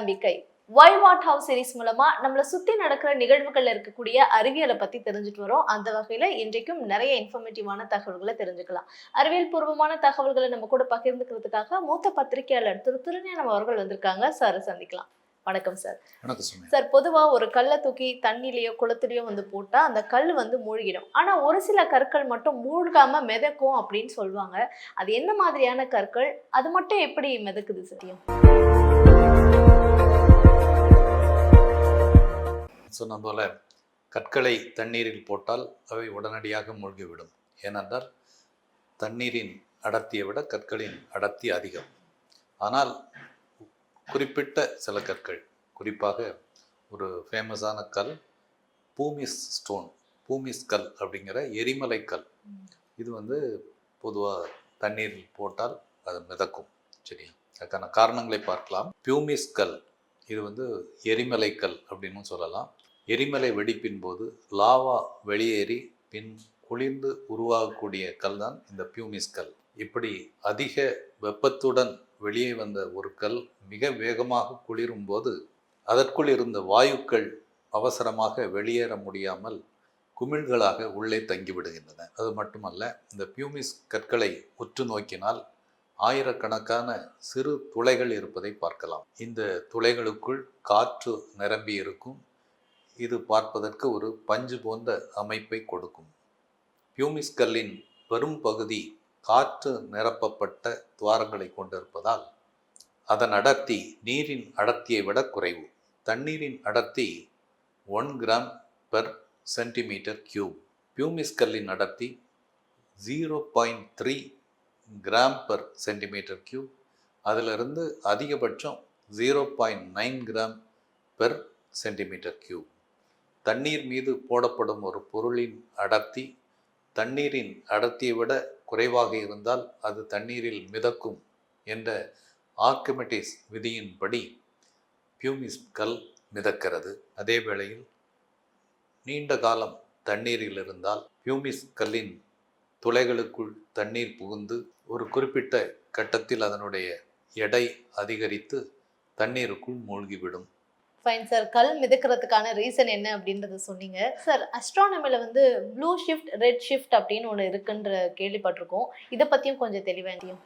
நம்பிக்கை. Why what house series மூலமா நம்மளை சுத்தி நடக்கிற நிகழ்வுகள்ல இருக்கக்கூடிய அறிவியலை பத்தி தெரிஞ்சுட்டு வரோம். அந்த வகையில இன்றைக்கும் நிறைய இன்ஃபர்மேட்டிவான தகவல்களை தெரிஞ்சுக்கலாம். அறிவியல் பூர்வமான தகவல்களை நம்ம கூட பகிர்ந்துக்கிறதுக்காக மூத்த பத்திரிகையாளர் திரு திருஞானம் அவர்கள் வந்திருக்காங்க. சார் சந்திக்கலாம். வணக்கம் சார் சார் பொதுவா ஒரு கல்லை தூக்கி தண்ணிலேயோ குளத்துலயோ வந்து போட்டா அந்த கல் வந்து மூழ்கிடும். ஆனா ஒரு சில கற்கள் மட்டும் மூழ்காம மிதக்கும் அப்படின்னு சொல்லுவாங்க. அது என்ன மாதிரியான கற்கள்? அது மட்டும் எப்படி மிதக்குது சத்தியம் சொன்ன போல கற்களை தண்ணீரில் போட்டால் அவை உடனடியாக மூழ்கிவிடும். ஏனென்றால் தண்ணீரின் அடர்த்தியை விட கற்களின் அடர்த்தி அதிகம். ஆனால் குறிப்பிட்ட சில கற்கள் குறிப்பாக ஒரு ஃபேமஸான கல் பூமிஸ் ஸ்டோன் பூமிஸ் கல் அப்படிங்கிற எரிமலை கல். இது வந்து பொதுவாக தண்ணீரில் போட்டால் அது மிதக்கும். சரியா? அதுக்கான காரணங்களை பார்க்கலாம். பியூமிஸ் கல் இது வந்து எரிமலை கல் அப்படின்னு சொல்லலாம். எரிமலை வெடிப்பின் போது லாவா வெளியேறி பின் குளிர்ந்து உருவாகக்கூடிய கல் தான் இந்த பியூமிஸ் கல். இப்படி அதிக வெப்பத்துடன் வெளியே வந்த ஒரு கல் மிக வேகமாக குளிரும் போது அதற்குள் இருந்த வாயுக்கள் அவசரமாக வெளியேற முடியாமல் குமிழ்களாக உள்ளே தங்கிவிடுகின்றன. அது மட்டுமல்ல இந்த பியூமிஸ் கற்களை உற்று நோக்கினால் ஆயிரக்கணக்கான சிறு துளைகள் இருப்பதை பார்க்கலாம். இந்த துளைகளுக்குள் காற்று நிரம்பி இருக்கும் இது பார்ப்பதற்கு ஒரு பஞ்சு போன்ற அமைப்பை கொடுக்கும். பியூமிஸ் கல்லின் பெரும் பகுதி காற்று நிரப்பப்பட்ட துவாரங்களை கொண்டிருப்பதால் அதன் அடர்த்தி நீரின் அடர்த்தியை விட குறைவு. தண்ணீரின் அடர்த்தி one gram per centimetre cube. Pumice கல்லின் அடர்த்தி zero point three gram per centimetre cube. அதிலிருந்து அதிகபட்சம் zero point nine gram per centimetre cube. தண்ணீர் மீது போடப்படும் ஒரு பொருளின் அடர்த்தி தண்ணீரின் அடர்த்தியை விட குறைவாக இருந்தால் அது தண்ணீரில் மிதக்கும் என்ற ஆர்கமெட்டிஸ் விதியின்படி பியூமிஸ் கல் மிதக்கிறது. அதே வேளையில் நீண்ட காலம் தண்ணீரில் இருந்தால் பியூமிஸ் கல்லின் துளைகளுக்குள் தண்ணீர் புகுந்து ஒரு குறிப்பிட்ட கட்டத்தில் அதனுடைய எடை அதிகரித்து தண்ணீருக்குள் மூழ்கிவிடும். ஃபைன் சார் கல் மிதக்கிறதுக்கான ரீசன் என்ன அப்படின்றத சொன்னீங்க. சார் அஸ்ட்ரானமில வந்து ப்ளூ ஷிஃப்ட் ரெட் ஷிஃப்ட் அப்படின்னு ஒன்று இருக்குன்ற கேள்விப்பட்டிருக்கோம். இதை பற்றியும் கொஞ்சம் தெளிவா தெரியும்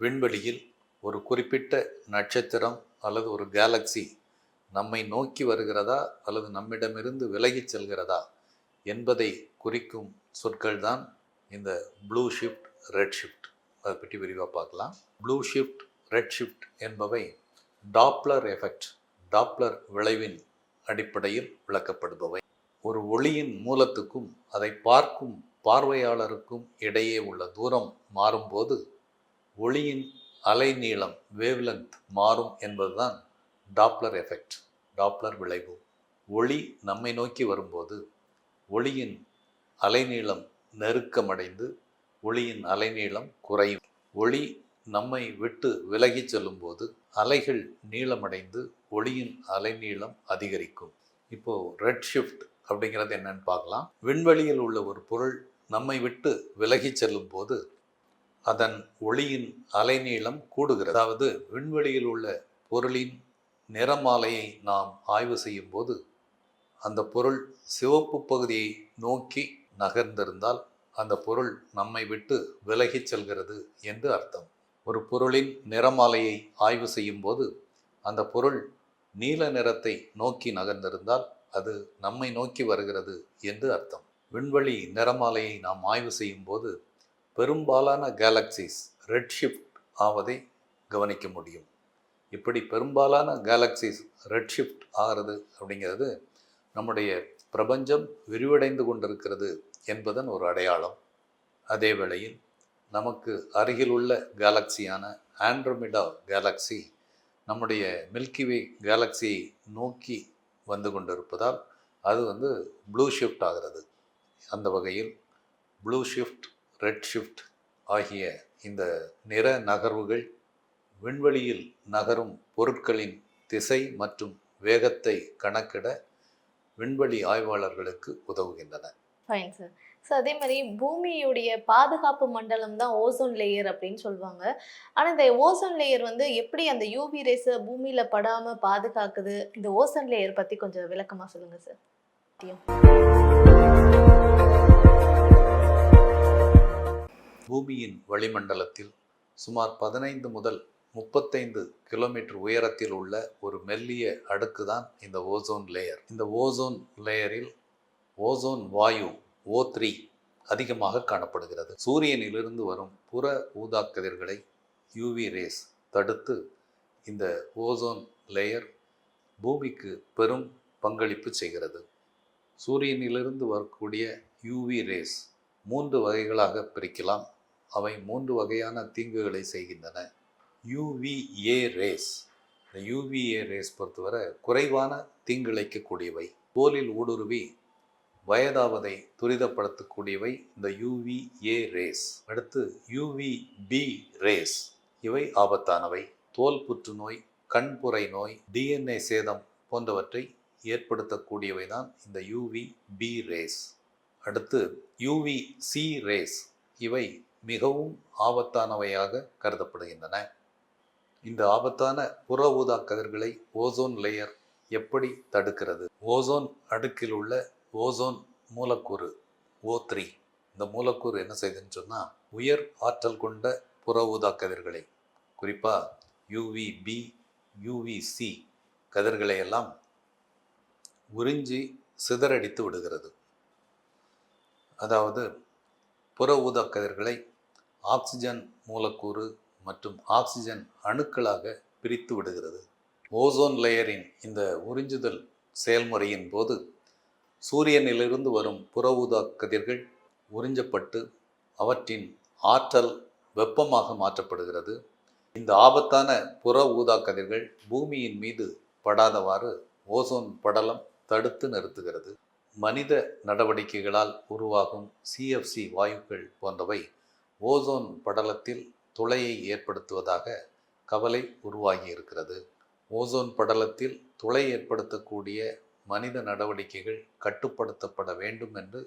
விண்வெளியில் ஒரு குறிப்பிட்ட நட்சத்திரம் அல்லது ஒரு கேலக்சி நம்மை நோக்கி வருகிறதா அல்லது நம்மிடமிருந்து விலகிச் செல்கிறதா என்பதை குறிக்கும் சொற்கள் தான் இந்த ப்ளூ ஷிஃப்ட் ரெட் ஷிஃப்ட் அதை பற்றி விரிவாக பார்க்கலாம். ப்ளூ ஷிஃப்ட் ரெட் ஷிஃப்ட் என்பவை டாப்ளர் எஃபெக்ட் டாப்ளர் விளைவின் அடிப்படையில் விளக்கப்படுபவை. ஒரு ஒளியின் மூலத்துக்கும் அதை பார்க்கும் பார்வையாளருக்கும் இடையே உள்ள தூரம் மாறும்போது ஒளியின் அலைநீளம் வேவ்லென்த் மாறும் என்பதுதான் டாப்ளர் எஃபெக்ட் டாப்ளர் விளைவு. ஒளி நம்மை நோக்கி வரும்போது ஒளியின் அலைநீளம் நெருக்கமடைந்து ஒளியின் அலைநீளம் குறையும். ஒளி நம்மை விட்டு விலகிச் செல்லும்போது அலைகள் நீளமடைந்து ஒளியின் அலைநீளம் அதிகரிக்கும். இப்போ ரெட் ஷிஃப்ட் அப்படிங்கிறது என்னன்னு பார்க்கலாம். விண்வெளியில் உள்ள ஒரு பொருள் நம்மை விட்டு விலகிச் செல்லும் போது அதன் ஒளியின் அலைநீளம் கூடுகிறது. அதாவது விண்வெளியில் உள்ள பொருளின் நிறமாலையை நாம் ஆய்வு செய்யும் போது அந்த பொருள் சிவப்பு பகுதியை நோக்கி நகர்ந்திருந்தால் அந்த பொருள் நம்மை விட்டு விலகிச் செல்கிறது என்று அர்த்தம். ஒரு பொருளின் நிறமாலையை ஆய்வு செய்யும் போது அந்த பொருள் நீல நிறத்தை நோக்கி நகர்ந்திருந்தால் அது நம்மை நோக்கி வருகிறது என்று அர்த்தம். விண்வெளி நிறமாலையை நாம் ஆய்வு செய்யும் போது பெரும்பாலான கேலக்சிஸ் ரெட் ஷிஃப்ட் ஆவதை கவனிக்க முடியும். இப்படி பெரும்பாலான கேலக்சிஸ் ரெட் ஷிஃப்ட் ஆகிறது அப்படிங்கிறது நம்முடைய பிரபஞ்சம் விரிவடைந்து கொண்டிருக்கிறது என்பதன் ஒரு அடையாளம். அதே வேளையில் நமக்கு அருகிலுள்ள கேலக்சியான ஆண்ட்ரோமிடா கேலக்சி நம்முடைய மில்கிவே கேலக்சியை நோக்கி வந்து கொண்டிருப்பதால் அது வந்து ப்ளூ ஷிஃப்ட் ஆகிறது. அந்த வகையில் ப்ளூ ஷிஃப்ட் ரெட் ஷிஃப்ட் ஆகிய இந்த நிற நகர்வுகள் விண்வெளியில் நகரும் பொருட்களின் திசை மற்றும் வேகத்தை கணக்கிட விண்வெளி ஆய்வாளர்களுக்கு உதவுகின்றன. ஃபைன் சார் ஸோ அதே மாதிரி பூமியுடைய பாதுகாப்பு மண்டலம் தான் ஓசோன் லேயர் அப்படின்னு சொல்லுவாங்க. ஆனால் இந்த ஓசோன் லேயர் வந்து எப்படி அந்த யூவி ரேஸை பூமியில் படாமல் பாதுகாக்குது? இந்த ஓசோன் லேயர் பற்றி கொஞ்சம் விளக்கமாக சொல்லுங்கள் சார் பூமியின் வளிமண்டலத்தில் சுமார் பதினைந்து முதல் முப்பத்தைந்து கிலோமீட்டர் உயரத்தில் உள்ள ஒரு மெல்லிய அடுக்கு தான் இந்த ஓசோன் லேயர் இந்த ஓசோன் லேயரில் ஓசோன் வாயு ஓ த்ரீ அதிகமாக காணப்படுகிறது. சூரியனிலிருந்து வரும் புற ஊதா கதிர்களை யூவி ரேஸ் தடுத்து இந்த ஓசோன் லேயர் பூமிக்கு பெரும் பங்களிப்பு செய்கிறது. சூரியனிலிருந்து வரக்கூடிய யூவி ரேஸ் மூன்று வகைகளாக பிரிக்கலாம். அவை மூன்று வகையான தீங்குகளை செய்கின்றன. யூவிஏ ரேஸ் இந்த யூவிஏ ரேஸ் பொறுத்தவரை குறைவான தீங்கிழைக்கக்கூடியவை தோலில் ஊடுருவி வயதாவதை துரிதப்படுத்தக்கூடியவை இந்த யூவிஏ ரேஸ் அடுத்து யூவிபி ரேஸ் இவை ஆபத்தானவை. தோல் புற்றுநோய் கண்புரை நோய் டிஎன்ஏ சேதம் போன்றவற்றை ஏற்படுத்தக்கூடியவை தான் இந்த யூவி பி ரேஸ் அடுத்து யூவி சி ரேஸ் இவை மிகவும் ஆபத்தானவையாக கருதப்படுகின்றன. இந்த ஆபத்தான புற ஊதா கதிர்களை ஓசோன் லேயர் எப்படி தடுக்கிறது? ஓசோன் அடுக்கில் உள்ள ஓசோன் மூலக்கூறு ஓ த்ரீ. இந்த மூலக்கூறு என்ன செய்யுதுன்னு சொன்னால் உயர் ஆற்றல் கொண்ட புற ஊதா கதிர்களை குறிப்பாக யூவிபி யூவிசி கதிர்களை எல்லாம் உறிஞ்சி சிதறடித்து விடுகிறது. அதாவது புற ஊதா கதிர்களை ஆக்சிஜன் மூலக்கூறு மற்றும் ஆக்சிஜன் அணுக்களாக பிரித்து விடுகிறது. ஓசோன் லேயரின் இந்த உறிஞ்சுதல் செயல்முறையின் போது சூரியனிலிருந்து வரும் புற ஊதா கதிர்கள் உறிஞ்சப்பட்டு அவற்றின் ஆற்றல் வெப்பமாக மாற்றப்படுகிறது. இந்த ஆபத்தான புற ஊதா கதிர்கள் பூமியின் மீது படாதவாறு ஓசோன் படலம் தடுத்து நிறுத்துகிறது. மனித நடவடிக்கைகளால் உருவாகும் சிஎஃப்சி வாயுக்கள் போன்றவை ஓசோன் படலத்தில் துளையை ஏற்படுத்துவதாக கவலை உருவாகி இருக்கிறது ஓசோன் படலத்தில் துளை ஏற்படுத்தக்கூடிய மனித நடவடிக்கைகள் கட்டுப்படுத்தப்பட வேண்டும் என்று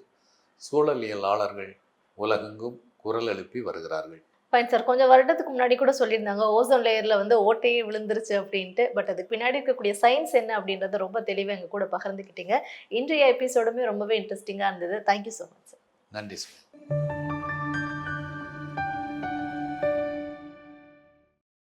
சூழலியலாளர்கள் உலகெங்கும் குரல் எழுப்பி வருகிறார்கள். ஃபைன் சார் கொஞ்சம் வருடத்துக்கு முன்னாடி கூட சொல்லியிருந்தாங்க ஓசோன் லேயரில் வந்து ஓட்டையே விழுந்துருச்சு அப்படின்ட்டு. பட் அதுக்கு பின்னாடி இருக்கக்கூடிய சயின்ஸ் என்ன அப்படின்றத ரொம்ப தெளிவாக எங்கள் கூட பகிர்ந்துக்கிட்டீங்க. இன்றைய எபிசோடுமே ரொம்பவே இன்ட்ரெஸ்டிங்காக இருந்தது. Thank you so much sir நன்றி சுமி